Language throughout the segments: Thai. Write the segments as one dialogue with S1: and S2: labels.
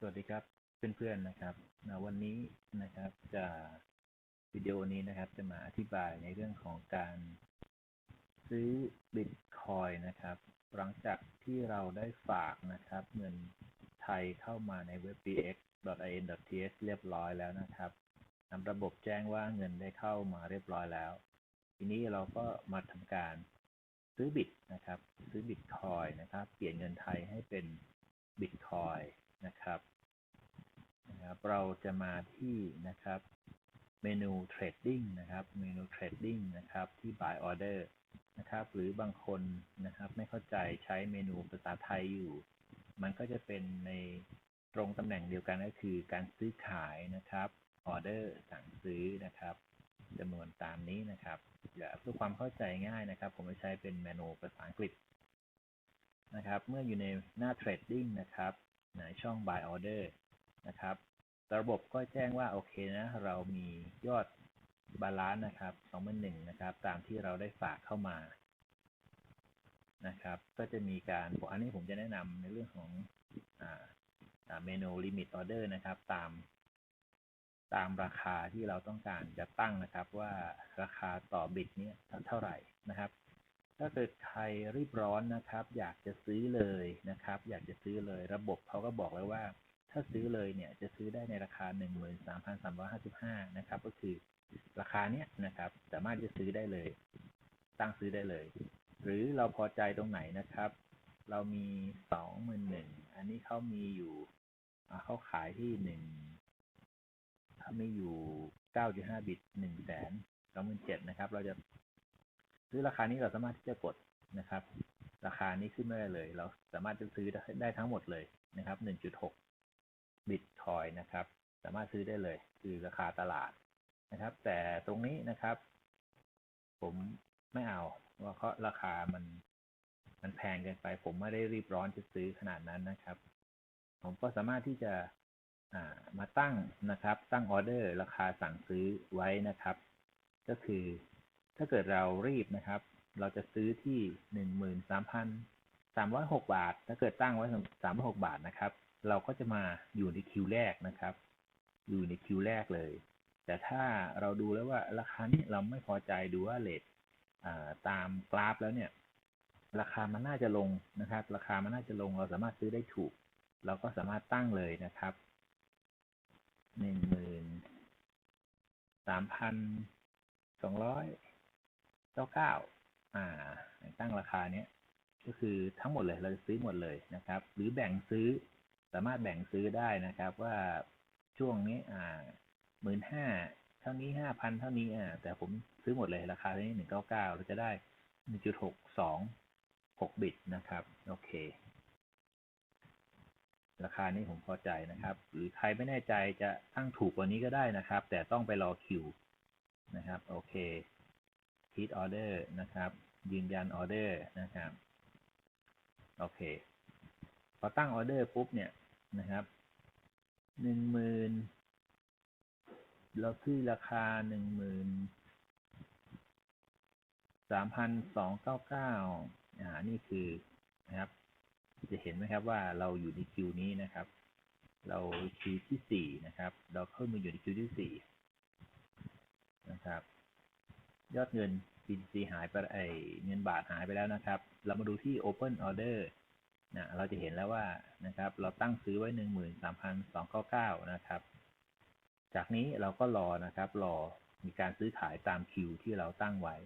S1: สวัสดีครับเพื่อนๆนะครับนะวันนี้นะครับจะวิดีโอนี้นะครับจะมาอธิบายในเรื่องของการซื้อบิตคอยนะครับ หลังจากที่เราได้ฝากนะครับ เงินไทยเข้ามาในเว็บ bx.in.th เรียบร้อยแล้วนะครับนำระบบแจ้งว่าเงินได้เข้ามาเรียบร้อยแล้ว ทีนี้เราก็มาทำการซื้อบิตนะครับ ซื้อบิตคอยนะครับ เปลี่ยนเงินไทยให้เป็นบิตคอยนะครับ นะครับเราจะมาที่นะครับเมนูเทรดดิ้งนะครับ เมนูเทรดดิ้งนะครับที่ buy order นะครับ หรือบางคนนะครับไม่เข้าใจใช้เมนูภาษาไทยอยู่ มันก็จะเป็นในตรงตำแหน่งเดียวกันก็คือการซื้อขายนะครับออเดอร์สั่งซื้อนะครับจำนวนตามนี้นะครับเพื่อความเข้าใจง่ายนะครับ ผมจะใช้เป็นเมนูภาษาอังกฤษนะครับ เมื่ออยู่ในหน้า trading นะครับในช่อง buy order นะครับ ระบบก็แจ้งว่าโอเคนะ เรามียอดบาลานซ์นะครับ21,000นะครับ ตามที่เราได้ฝากเข้ามานะครับ ก็จะมีการอันนี้ผมจะแนะนำในเรื่องของเมนู limit order นะครับ ตาม ตามราคาที่เราต้องการจะตั้งนะครับ ว่าราคาต่อบิตนี้เท่าไหร่นะครับ ถ้าเกิดใครรีบร้อนนะครับ อยากจะซื้อเลยนะครับ อยากจะซื้อเลย ระบบเขาก็บอกแล้วว่า ถ้าซื้อเลยเนี่ยจะซื้อได้ในราคา 13,355 นะครับ ก็คือราคาเนี้ยนะครับ สามารถจะซื้อได้เลย ตั้งซื้อได้เลย หรือเราพอใจตรงไหนนะครับ เรามี 21,000อันนี้เขามีอยู่เขาขายที่หนึ่งเขามีอยู่ 9.5 บิต1 0 0 0 0 27,000นะครับ เราจะซื้อราคานี้เราสามารถที่จะกดนะครับ ราคานี้ขึ้นไม่ได้เลย เราสามารถจะซื้อได้ทั้งหมดเลยนะครับ 1.6 นะครับ สามารถซื้อได้เลย คือราคาตลาดนะครับ แต่ตรงนี้นะครับ ผมไม่เอาเพราะราคามันมันแพงเกินไป ผมไม่ได้รีบร้อนจะซื้อขนาดนั้นนะครับ ผมก็สามารถที่จะมาตั้งนะครับ ตั้งออเดอร์ราคาสั่งซื้อไว้นะครับ ก็คือถ้าเกิดเรารีบนะครับ เราจะซื้อที่หนึ่งหมื่นสามพันสามร้อยหกบาท ถ้าเกิดตั้งไว้สามร้อยหกบาทนะครับ เราก็จะมาอยู่ในคิวแรกนะครับ อยู่ในคิวแรกเลย แต่ถ้าเราดูแล้วว่าราคานี้เราไม่พอใจดูว่าเลทตามกราฟแล้วเนี่ย ราคามันน่าจะลงนะครับ ราคามันน่าจะลงเราสามารถซื้อได้ถูก เราก็สามารถตั้งเลยนะครับหนึ่งหมื่นสามพันสองร้อยเก้าเก้าอ่า ตั้งราคาเนี้ยก็คือทั้งหมดเลยเราจะซื้อหมดเลยนะครับ หรือแบ่งซื้อ สามารถแบ่งซื้อได้นะครับว่าช่วงนี้อ่าหมื่นห้าเท่านี้ห้าพันเท่านี้อ่าแต่ผมซื้อหมดเลยราคาที่หนึ่งเก้าเก้าเราจะได้หนึ่งจุดหกสองหกบิตนะครับ โอเค ราคานี้ผมพอใจนะครับ หรือใครไม่แน่ใจจะตั้งถูกกว่านี้ก็ได้นะครับ แต่ต้องไปรอคิวนะครับ โอเค hit order นะครับ ยืนยันออเดอร์นะครับ โอเค พอตั้งออเดอร์ปุ๊บเนี่ยนะครับหนึ่งหมื่นเราซื้อราคาหนึ่งหมื่นสามพันสองเก้าเก้าอ่านี่คือนะครับ จะเห็นไหมครับว่าเราอยู่ในคิวนี้นะครับ เราคิวที่สี่นะครับ เราเข้ามาอยู่ในคิวที่สี่นะครับ ยอดเงิน BTC หายไปไอเงินบาทหายไปแล้วนะครับ เรามาดูที่ Open Order นะเราจะเห็นแล้วว่านะครับ เราตั้งซื้อไว้ 13,299 นะครับ จากนี้เราก็รอนะครับรอมีการซื้อขายตามคิวที่เราตั้งไว้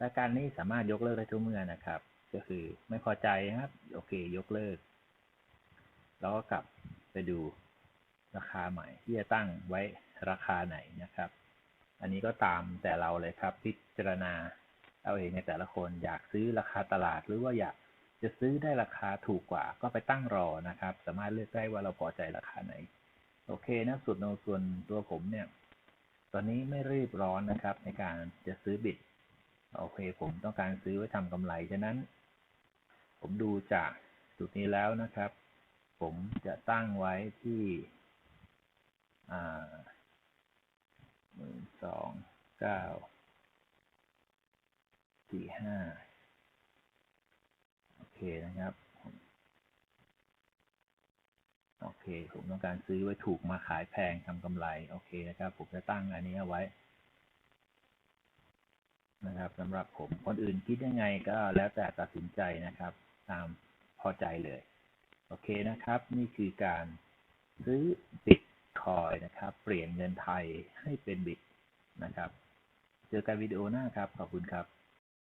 S1: รายการนี้สามารถยกเลิกได้ทุกเมื่อนะครับ ก็คือไม่พอใจครับ โอเค ยกเลิกเราก็กลับไปดูราคาใหม่ที่จะตั้งไว้ราคาไหนนะครับ อันนี้ก็ตามแต่เราเลยครับ พิจารณาเอาเองในแต่ละคนอยากซื้อราคาตลาดหรือว่าอยาก จะซื้อได้ราคาถูกกว่าก็ไปตั้งรอนะครับ สามารถเลือกได้ว่าเราพอใจราคาไหน โอเคนะสุดในส่วนตัวผมเนี่ย ตอนนี้ไม่รีบร้อนนะครับ ในการจะซื้อบิตโอเค ผมต้องการซื้อไว้ทำกำไรฉะนั้น ผมดูจากจุดนี้แล้วนะครับ ผมจะตั้งไว้ที่หนึ่งสองเก้าสี่ห้า นะครับ โอเค ผมต้องการซื้อไว้ถูกมาขายแพงทำกำไร โอเคนะครับ ผมจะตั้งอันนี้เอาไว้ นะครับสำหรับผมคนอื่นคิดยังไงก็แล้วแต่ตัดสินใจนะครับ ตามพอใจเลย โอเคนะครับ นี่คือการซื้อบิตคอยนะครับ เปลี่ยนเงินไทยให้เป็นบิตนะครับ เจอกันวิดีโอหน้าครับ ขอบคุณครับ